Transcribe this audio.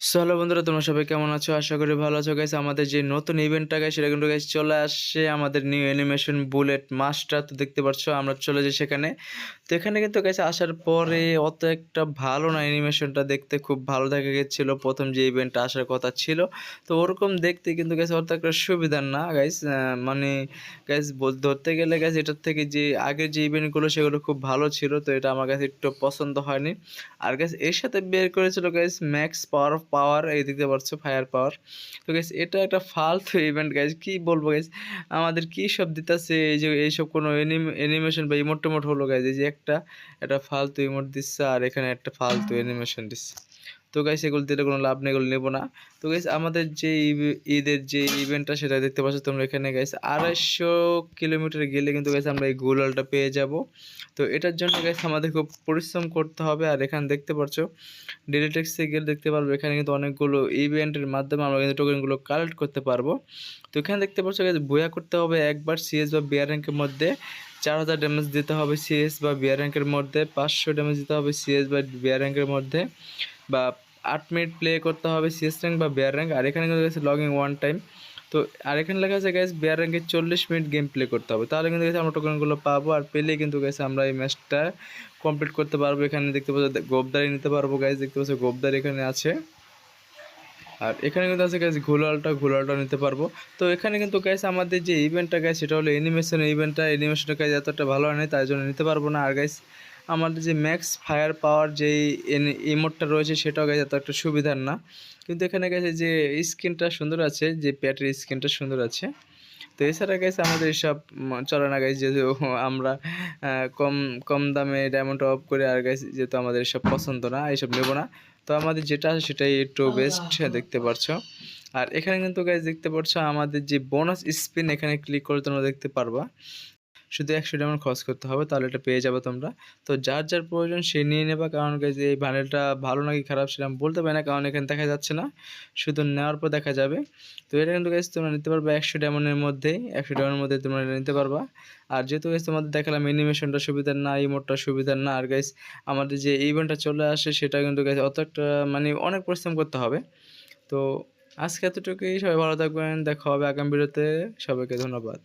So hello বন্ধুরা, তোমরা সবাই কেমন আছো? আশা করি ভালো আছো। গাইস আমাদের যে নতুন ইভেন্টটা গাইস সেটা কিন্তু গাইস চলে আসছে। আমাদের নিউ অ্যানিমেশন বুলেট মাস্টার তো দেখতে পাচ্ছ আমরা চলে যাই সেখানে। তো এখানে কিন্তু গাইস আসার পরে অত একটা ভালো না অ্যানিমেশনটা দেখতে, খুব ভালো দেখা গেছিল। প্রথম যে ইভেন্টটা আসার কথা ছিল। তো ওরকম দেখতে কিন্তু গাইস অত একটা সুবিধার না গাইস মানে গাইস ধরতে গেলে গাইস এটার থেকে যে আগের যে ইভেন্টগুলো সেগুলো খুব ভালো ছিল। তো এটা আমার কাছে একটু পছন্দ হয়নি। আর গাইস এর সাথে বের করেছিল গাইস ম্যাক্স পাওয়ার পাওয়ার এই দেখতে পাচ্ছ ফায়ার পাওয়ার তো গেছে এটা একটা ফালতু ইভেন্ট গাইজ কি বলব গাইস আমাদের কি সব দিতেছে? এই যে, এইসব কোনো অ্যানিমেশন বা ইমোট টেমোট হলো গাইজ এই যে একটা একটা ফালতু ইমোট দিচ্ছে, আর এখানে একটা ফালতু অ্যানিমেশন দিচ্ছে। তো গাইস এগুলো দিলে কোনো লাভ নেই, এগুলো নেব না। তো গাইস আমাদের যে ঈদের যে ইভেন্টটা সেটা দেখতে পাচ্ছ তোমরা এখানে গাইস আড়াইশো কিলোমিটার গেলে কিন্তু গাইস আমরা এই গুলালটা পেয়ে যাব। তো এটার জন্য গাইস আমাদের খুব পরিশ্রম করতে হবে। আর এখানে দেখতে পাচ্ছ ডিলিটেক্সে গেলে দেখতে পারব, এখানে কিন্তু অনেকগুলো ইভেন্টের মাধ্যমে আমরা কিন্তু টোকেনগুলো কালেক্ট করতে পারব। তো এখানে দেখতে পাচ্ছ গাইস বয়া করতে হবে একবার সিএস বা বিয়ার র্যাঙ্কের মধ্যে। চার হাজার ড্যামেজ দিতে হবে সিএস বা বিয়ার র্যাঙ্কের মধ্যে, পাঁচশো ড্যামেজ দিতে হবে সিএস বা বিয়ার র্যাঙ্কের মধ্যে। বা আট মিনিট প্লে করতে হবে সিএস র্যাঙ্ক বা বেয়ার র্যাঙ্ক আর এখানে কিন্তু গেছে লগিং ওয়ান টাইম তো আর এখানে লেখা আছে গ্যাস বেয়ার র্যাঙ্কে চল্লিশ মিনিট গেম প্লে করতে হবে। তাহলে কিন্তু গেছে আমরা টোকেনগুলো পাবো, আর পেলে কিন্তু গেছে আমরা এই ম্যাচটা কমপ্লিট করতে পারব। এখানে দেখতে পাচ্ছ গোবদারি নিতে পারব গাইজ দেখতে পাচ্ছ, গোবদারি এখানে আছে। আর এখানে কিন্তু আছে গ্যাস ঘোলালটা ঘোলালটা নিতে পারব। তো এখানে কিন্তু গ্যাস আমাদের যে ইভেন্টটা গ্যাস সেটা হলো অ্যানিমেশন ইভেন্টটা অ্যানিমেশনের কাজ এতটা ভালো হয় না তাই জন্য নিতে পারব না। আর গাইস আমাদের যে ম্যাক্স ফায়ার পাওয়ার যে ইমোটটা রয়েছে সেটাও গেছে এত একটা সুবিধার না। কিন্তু এখানে গেছে যে স্ক্রিনটা সুন্দর আছে যে প্যাটের স্কিনটা সুন্দর আছে। তো এছাড়া গেছে আমাদের সব চলে না গাইছে যেহেতু আমরা কম কম দামে ডায়মন্ড অফ করে আর গাইছে যেহেতু আমাদের সব পছন্দ না এইসব নেব না। তো আমাদের যেটা আছে সেটাই একটু বেস্ট দেখতে পারছ। আর এখানে কিন্তু গাইজ দেখতে পাচ্ছ আমাদের যে বোনাস স্পিন এখানে ক্লিক করে তোমরা দেখতে পারবা। শুধু একশো ডায়মন্ড খরচ করতে হবে, তাহলে এটা পেয়ে যাবে তোমরা। তো যার যার প্রয়োজন সে নিয়ে নেবা, কারণ যে এই বান্ডেলটা ভালো নাকি খারাপ সেটা আমি বলতে পারি না, কারণ এখানে দেখা যাচ্ছে না। শুধু নেওয়ার পর দেখা যাবে। তো এটা কিন্তু গাইজ তোমরা নিতে পারবা একশো ডায়মন্ডের মধ্যেই একশো ডায়মন্ডের মধ্যে তোমরা নিতে পারবা। আর যেহেতু গাইজ তোমাদের দেখালাম অ্যানিমেশনটা সুবিধার না ইমোটটা সুবিধার না, আর গাইজ আমাদের যে ইভেন্টটা চলে আসে সেটা কিন্তু গাইজ অত একটা মানে অনেক পরিশ্রম করতে হবে। তো আজকে এতটুকুই, সবাই ভালো থাকবেন, দেখা হবে আগামী ভিডিওতে, সবাইকে ধন্যবাদ।